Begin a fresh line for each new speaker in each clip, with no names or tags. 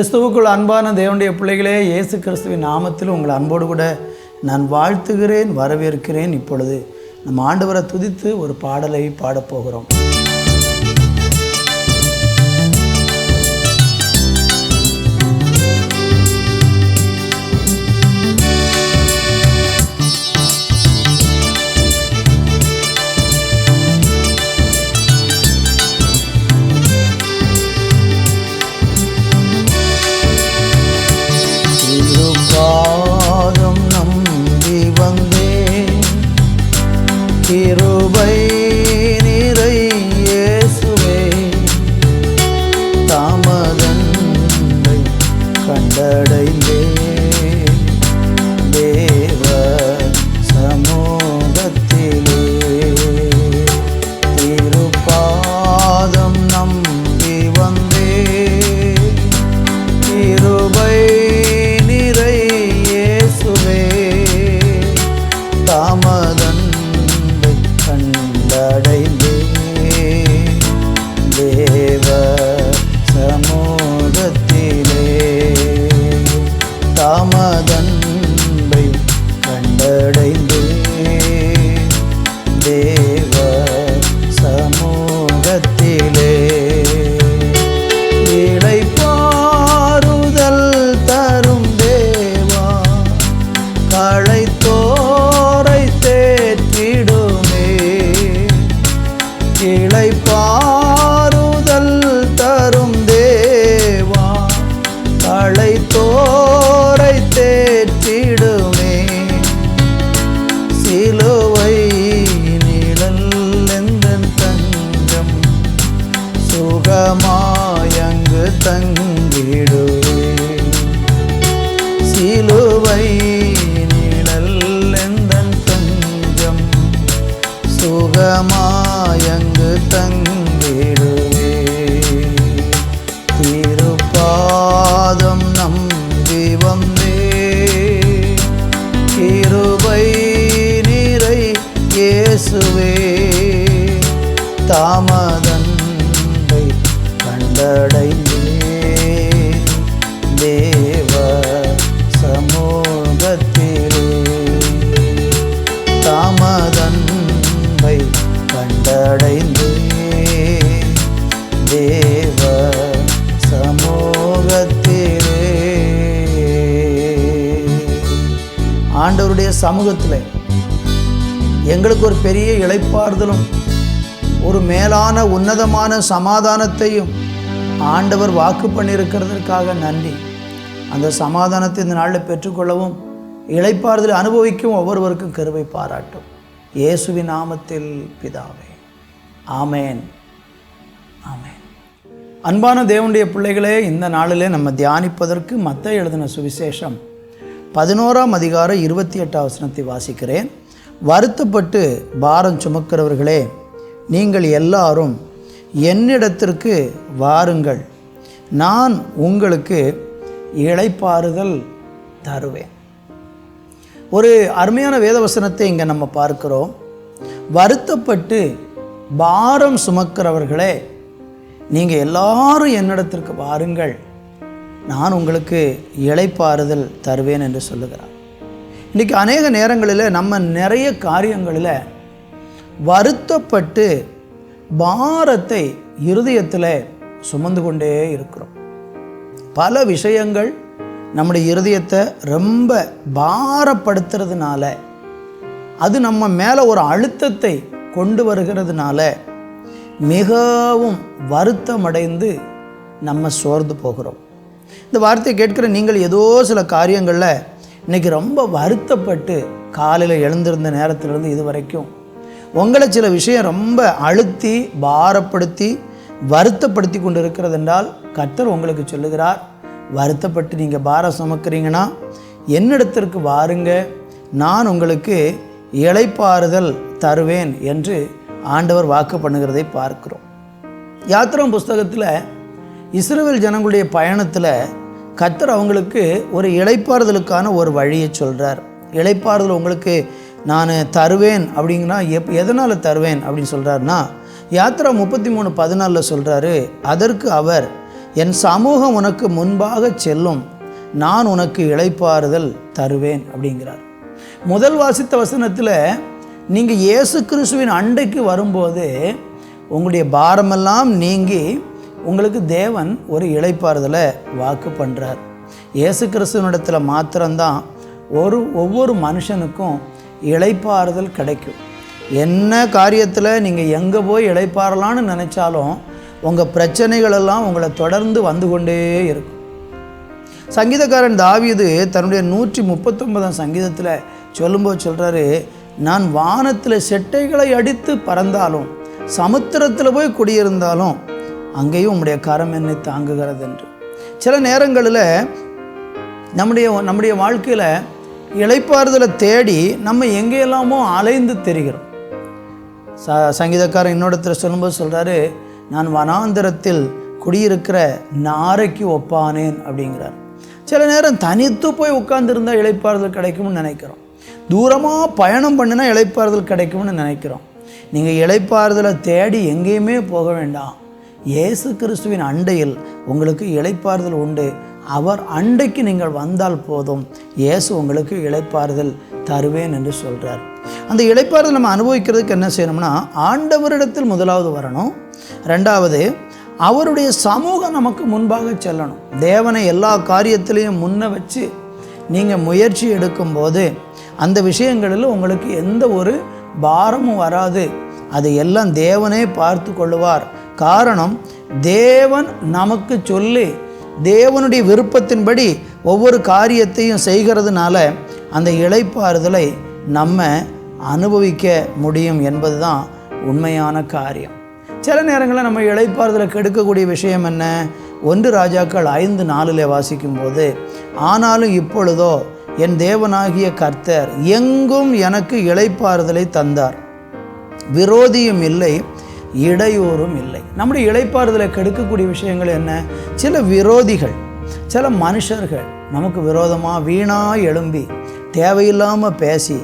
கிறிஸ்துவுக்குள் அன்பான தேவனுடைய பிள்ளைகளே இயேசு கிறிஸ்துவின் நாமத்தில் உங்கள் அன்போடு கூட நான் வாழ்த்துகிறேன் வரவேற்கிறேன். இப்பொழுது நம்ம ஆண்டவரை துதித்து ஒரு பாடலை பாடப்போகிறோம் கடை சமூகத்தில் எங்களுக்கு ஒரு பெரிய இழைப்பாறுதலும் ஒரு மேலான உன்னதமான சமாதானத்தையும் ஆண்டவர் வாக்கு பண்ணியிருக்கிறதற்காக நன்றி. அந்த சமாதானத்தை இந்த நாளில் பெற்றுக்கொள்ளவும் இளைப்பாறுதலை அனுபவிக்கும் ஒவ்வொருவருக்கும் கருவை பாராட்டும். இயேசுவின் நாமத்தில் பிதாவே. ஆமேன். ஆமேன். அன்பான தேவனுடைய பிள்ளைகளே இந்த நாளிலே நம்ம தியானிப்பதற்கு மத்த எழுதின சுவிசேஷம் பதினோராம் அதிகாரம் இருபத்தி எட்டாம் வசனத்தை வாசிக்கிறேன். வருத்தப்பட்டு பாரம் சுமக்கிறவர்களே நீங்கள் எல்லாரும் என்னிடத்திற்கு வாருங்கள். நான் உங்களுக்கு இழைப்பாறுதல் தருவேன். ஒரு அருமையான வேதவசனத்தை இங்கே நம்ம பார்க்கிறோம். வருத்தப்பட்டு பாரம் சுமக்கிறவர்களே நீங்கள் எல்லாரும் என்னிடத்திற்கு வாருங்கள். நான் உங்களுக்கு இளைப்பாறுதல் தருவேன் என்று சொல்லுகிறார். இன்றைக்கி அநேக நேரங்களில் நம்ம நிறைய காரியங்களில் வருத்தப்பட்டு பாரத்தை இருதயத்தில் சுமந்து கொண்டே இருக்கிறோம். பல விஷயங்கள் நம்முடைய இருதயத்தை ரொம்ப பாரப்படுத்துறதுனால அது நம்ம மேலே ஒரு அழுத்தத்தை கொண்டு வருகிறதுனால மிகவும் வருத்தமடைந்து நம்ம சோர்ந்து போகிறோம். இந்த வார்த்தையை கேட்கிற நீங்கள் ஏதோ சில காரியங்களில் இன்றைக்கி ரொம்ப வருத்தப்பட்டு காலையில் எழுந்திருந்த நேரத்திலிருந்து இது வரைக்கும் உங்களை சில விஷயம் ரொம்ப அழுத்தி பாரப்படுத்தி வருத்தப்படுத்தி கொண்டு இருக்கிறது என்றால் கர்த்தர் உங்களுக்கு சொல்லுகிறார் வருத்தப்பட்டு நீங்கள் பாரம் சுமக்கிறீங்கன்னா என்னிடத்திற்கு வாருங்க நான் உங்களுக்கு இழைப்பாறுதல் தருவேன் என்று ஆண்டவர் வாக்கு பண்ணுகிறதை பார்க்கிறோம். யாத்திரம் புஸ்தகத்தில் இஸ்ரேல் ஜனங்களுடைய பயணத்தில் கத்தர் அவங்களுக்கு ஒரு இழைப்பாறுதலுக்கான ஒரு வழியை சொல்கிறார் இழைப்பாறுதல் உங்களுக்கு நான் தருவேன் அப்படிங்கன்னா எப் எதனால் தருவேன் அப்படின்னு சொல்கிறாருன்னா யாத்திரா முப்பத்தி மூணு பதினாலில் சொல்கிறாரு அதற்கு அவர் என் சமூகம் உனக்கு முன்பாக செல்லும் நான் உனக்கு இழைப்பாறுதல் தருவேன் அப்படிங்கிறார். முதல் வாசித்த வசனத்தில் நீங்கள் இயேசு கிறிஸ்துவின் அண்டைக்கு வரும்போது உங்களுடைய பாரமெல்லாம் நீங்கி உங்களுக்கு தேவன் ஒரு இழைப்பாறுதலை வாக்கு பண்ணுறார் இயேசு கிறிஸ்துவனிடத்தில் மாத்திரம்தான் ஒரு ஒவ்வொரு மனுஷனுக்கும் இழைப்பாறுதல் கிடைக்கும். என்ன காரியத்தில் நீங்கள் எங்கே போய் இழைப்பாறலான்னு நினச்சாலும் உங்கள் பிரச்சனைகளெல்லாம் உங்களை தொடர்ந்து வந்து கொண்டே இருக்கும். சங்கீதக்காரன் தாவியது தன்னுடைய நூற்றி முப்பத்தொன்பதாம் சங்கீதத்தில் சொல்லும்போது சொல்கிறாரு நான் வானத்தில் செட்டைகளை அடித்து பறந்தாலும் சமுத்திரத்தில் போய் குடியிருந்தாலும் அங்கேயும் உம்முடைய கரம் என்னை தாங்குகிறது என்று சில நேரங்களில் நம்முடைய நம்முடைய வாழ்க்கையில் இழைப்பாறுதலை தேடி நம்ம எங்கேயெல்லாமோ அலைந்து தெரிகிறோம். ச சங்கீதக்காரன் இன்னொருத்தர் சொல்லும்போது சொல்கிறாரு நான் வனாந்திரத்தில் குடியிருக்கிற நாரைக்கு ஒப்பானேன் அப்படிங்கிறார். சில நேரம் தனித்து போய் உட்கார்ந்துருந்தால் இழைப்பாறுதல் கிடைக்கும்னு நினைக்கிறோம். தூரமாக பயணம் பண்ணினா இழைப்பாறுதல் கிடைக்கும்னு நினைக்கிறோம். நீங்கள் இழைப்பாறுதலை தேடி எங்கேயுமே போக வேண்டாம். இயேசு கிறிஸ்துவின் அண்டையில் உங்களுக்கு இழைப்பாறுதல் உண்டு. அவர் அண்டைக்கு நீங்கள் வந்தால் போதும். இயேசு உங்களுக்கு இழைப்பாறுதல் தருவேன் என்று சொல்கிறார் அந்த இழைப்பாறுதல் நம்ம அனுபவிக்கிறதுக்கு என்ன செய்யணும்னா ஆண்டவரிடத்தில் முதலாவது வரணும். ரெண்டாவது அவருடைய சமூகம் நமக்கு முன்பாக செல்லணும். தேவனை எல்லா காரியத்திலையும் முன்ன வச்சு நீங்கள் முயற்சி எடுக்கும்போது அந்த விஷயங்களில் உங்களுக்கு எந்த ஒரு பாரமும் வராது. அது எல்லாம் தேவனே பார்த்து கொள்ளுவார். காரணம் தேவன் நமக்கு சொல்லி தேவனுடைய விருப்பத்தின்படி ஒவ்வொரு காரியத்தையும் செய்கிறதுனால அந்த இழைப்பாறுதலை நம்ம அனுபவிக்க முடியும் என்பதுதான் உண்மையான காரியம். சில நேரங்களில் நம்ம இழைப்பாறுதலை கெடுக்கக்கூடிய விஷயம் என்ன? ஒன்று ராஜாக்கள் ஐந்து நாளில் வாசிக்கும்போது ஆனாலும் இப்பொழுதோ என் தேவனாகிய கர்த்தர் எங்கும் எனக்கு இழைப்பாறுதலை தந்தார். விரோதியும் இல்லை இடையூறும் இல்லை. நம்முடைய இழைப்பாறுதலை கெடுக்கக்கூடிய விஷயங்கள் என்ன? சில விரோதிகள் சில மனுஷர்கள் நமக்கு விரோதமாக வீணாக எழும்பி தேவையில்லாமல் பேசி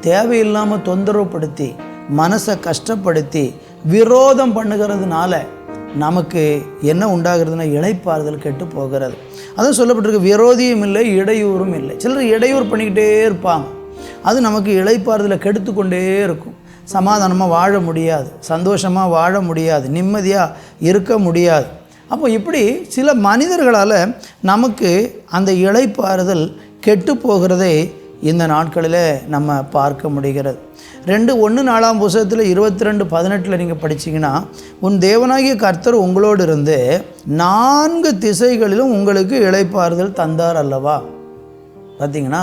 தேவையில்லாமல் தொந்தரவுப்படுத்தி மனசை கஷ்டப்படுத்தி விரோதம் பண்ணுகிறதுனால நமக்கு என்ன உண்டாகிறதுனா இழைப்பாறுதல் கெட்டு போகிறது. அதுவும் சொல்லப்பட்டிருக்கு விரோதியும் இல்லை இடையூறும் இல்லை. சிலர் இடையூறு பண்ணிக்கிட்டே இருப்பாங்க. அது நமக்கு இழைப்பாறுதலை கெடுத்து கொண்டே இருக்கும். சமாதானமாக வாழ முடியாது சந்தோஷமாக வாழ முடியாது நிம்மதியாக இருக்க முடியாது. அப்போ இப்படி சில மனிதர்களால் நமக்கு அந்த இழைப்பாறுதல் கெட்டு போகிறதை இந்த நாட்களில் நம்ம பார்க்க முடிகிறது. ரெண்டு ஒன்று நாலாம் புஸ்தகத்தில் இருபத்தி ரெண்டு பதினெட்டில் நீங்கள் படிச்சீங்கன்னா உன் தேவனாகிய கர்த்தர் உங்களோடு இருந்து நான்கு திசைகளிலும் உங்களுக்கு இழைப்பாறுதல் தந்தார் அல்லவா? பார்த்தீங்கன்னா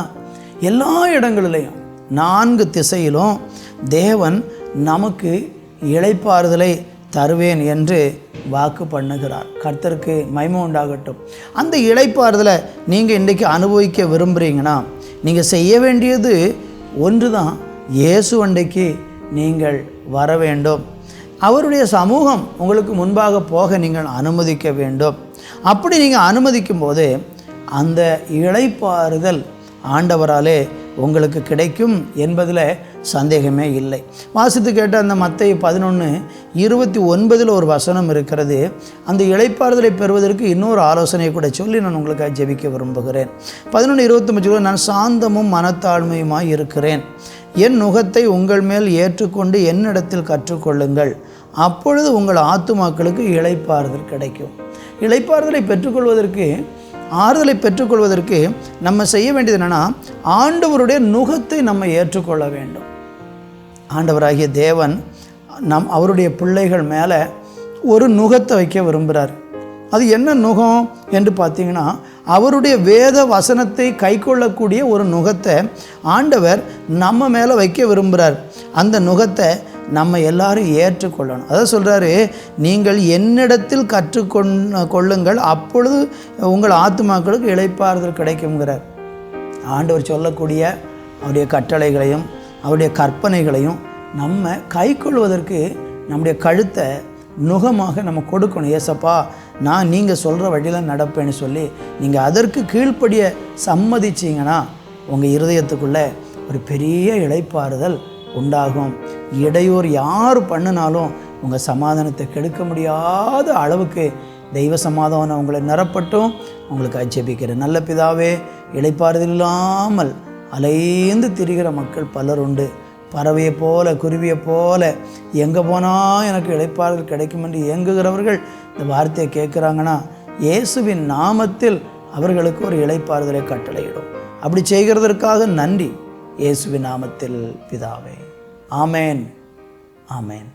எல்லா இடங்களிலையும் நான்கு திசையிலும் தேவன் நமக்கு இழைப்பாறுதலை தருவேன் என்று வாக்கு பண்ணுகிறார். கர்த்தருக்கு மைமம் உண்டாகட்டும். அந்த இழைப்பாறுதலை நீங்கள் இன்றைக்கி அனுபவிக்க விரும்புகிறீங்கன்னா நீங்கள் செய்ய வேண்டியது ஒன்று தான் இயேசு அண்டைக்கு நீங்கள் வர வேண்டும். அவருடைய சமூகம் உங்களுக்கு முன்பாக போக நீங்கள் அனுமதிக்க வேண்டும். அப்படி நீங்கள் அனுமதிக்கும் போது அந்த இழைப்பாறுதல் ஆண்டவராலே உங்களுக்கு கிடைக்கும் என்பதில் சந்தேகமே இல்லை. வாசித்து கேட்ட அந்த மத்திய பதினொன்று இருபத்தி ஒன்பதில் ஒரு வசனம் இருக்கிறது. அந்த இழைப்பாறுதலை பெறுவதற்கு இன்னொரு ஆலோசனையை கூட சொல்லி நான் உங்களுக்காக ஜெபிக்க விரும்புகிறேன். பதினொன்று இருபத்தொம்பது நான் சாந்தமும் மனத்தாழ்மையுமாய் இருக்கிறேன். என் நுகத்தை உங்கள் மேல் ஏற்றுக்கொண்டு என்னிடத்தில் கற்றுக்கொள்ளுங்கள். அப்பொழுது உங்கள் ஆத்துமாக்களுக்கு இழைப்பாறுதல் கிடைக்கும். இழைப்பாறுதலை பெற்றுக்கொள்வதற்கு ஆறுதலை பெற்றுக்கொள்வதற்கு நம்ம செய்ய வேண்டியது என்னென்னா ஆண்டவருடைய நுகத்தை நம்ம ஏற்றுக்கொள்ள வேண்டும். ஆண்டவராகிய தேவன் நம் அவருடைய பிள்ளைகள் மேலே ஒரு நுகத்தை வைக்க விரும்புகிறார் அது என்ன நுகம் என்று பார்த்தீங்கன்னா அவருடைய வேத வசனத்தை கைக்கொள்ளக்கூடிய ஒரு நுகத்தை ஆண்டவர் நம்ம மேலே வைக்க விரும்புகிறார் அந்த நுகத்தை நம்ம எல்லாரும் ஏற்றுக்கொள்ளணும். அதை சொல்கிறாரு நீங்கள் என்னிடத்தில் கற்றுக்கொண் கொள்ளுங்கள் அப்பொழுது உங்கள் ஆத்மாக்களுக்கு இளைப்பாறுதல் கிடைக்குங்கிறார் ஆண்டவர் சொல்லக்கூடிய அவருடைய கட்டளைகளையும் அவருடைய கற்பனைகளையும் நம்ம கைக்கொள்வதற்கு நம்முடைய கழுத்தை நுகமாக நம்ம கொடுக்கணும். ஏசப்பா நான் நீங்கள் சொல்கிற வழியில் நடப்பேன்னு சொல்லி நீங்கள் அதற்கு கீழ்ப்படிய சம்மதிச்சிங்கன்னா உங்கள் இருதயத்துக்குள்ளே ஒரு பெரிய இழைப்பாறுதல் உண்டாகும். இடையூறு யார் பண்ணினாலும் உங்கள் சமாதானத்தை கெடுக்க முடியாத அளவுக்கு தெய்வ சமாதானம் உங்களை நிரப்பட்டும். உங்களுக்கு அச்சபிக்கிறேன் நல்ல பிதாவே இழைப்பாறுதல் இல்லாமல் அலைந்து திரிகிற மக்கள் பலர் உண்டு. பறவையை போல குருவியை போல எங்கே போனால் எனக்கு இழைப்பாளர்கள் கிடைக்கும் என்று இயங்குகிறவர்கள் இந்த வார்த்தையை கேட்குறாங்கன்னா இயேசுவின் நாமத்தில் அவர்களுக்கு ஒரு இழைப்பாறுதலை கட்டளையிடும். அப்படி செய்கிறதற்காக நன்றி. இயேசுவின் நாமத்தில் பிதாவே. ஆமேன். ஆமேன்.